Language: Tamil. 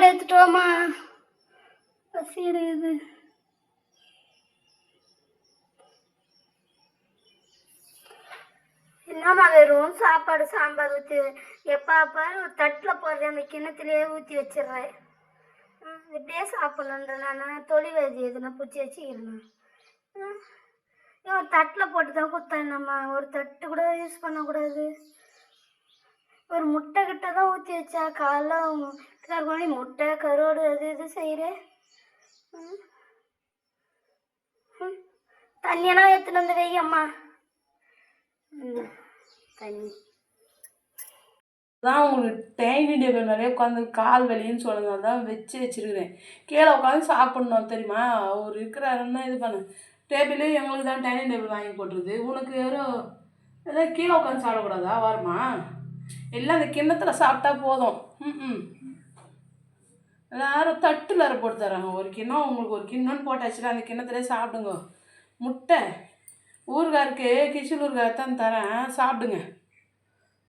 எடுத்துட்டோமா பசி எடுக்குது. என்னம்மா வெறும் சாப்பாடு சாம்பார் ஊற்றி எப்போ பாரு ஒரு தட்டில் போடுறேன். அந்த கிண்ணத்துலேயே ஊற்றி வச்சிடுறேன். இப்படியே சாப்பிட்லன்ற நான். தொழில் வேதி எதுனா பிடிச்சி வச்சுக்கிறேன் ம், ஒரு தட்டில் போட்டு தான் கொடுத்தேன்னும்மா ஒரு தட்டு கூட யூஸ் பண்ணக்கூடாது. ஒரு முட்டை கிட்ட தான் ஊற்றி வச்சா காலைல கருவாணி முட்டை கருவாடு அது இது செய்கிறேன் தண்ணியெல்லாம் எடுத்துன்னு வந்து வை அம்மா. ம், தண்ணி. தான் உங்களுக்கு டைனிங் டேபிள் மேலே உட்காந்து கால் வலின்னு சொல்லுங்க தான் வச்சு வச்சிருக்கிறேன். கீழே உட்காந்து சாப்பிட்ணும் தெரியுமா? அவர் இருக்கிறாருன்னா இது பண்ணு. டேபிளே எங்களுக்கு தான் டைனிங் டேபிள் வாங்கி போட்டுருது உனக்கு யாரும் ஏதாவது கீழே உட்காந்து சாப்பிடக்கூடாதா? வருமா எல்லாம் அந்த கிண்ணத்தில் சாப்பிட்டா போதும். ம் ம். எல்லாரும் தட்டில் அரை போட்டு தராங்க ஒரு கிண்ணம் உங்களுக்கு ஒரு கிண்ணம்னு போட்டாச்சுன்னா அந்த கிண்ணத்துலேயே சாப்பிடுங்க. முட்டை. ஊறுகாருக்கு இருக்குது ஊறுகாய் தான் தரேன். சாப்பிடுங்க.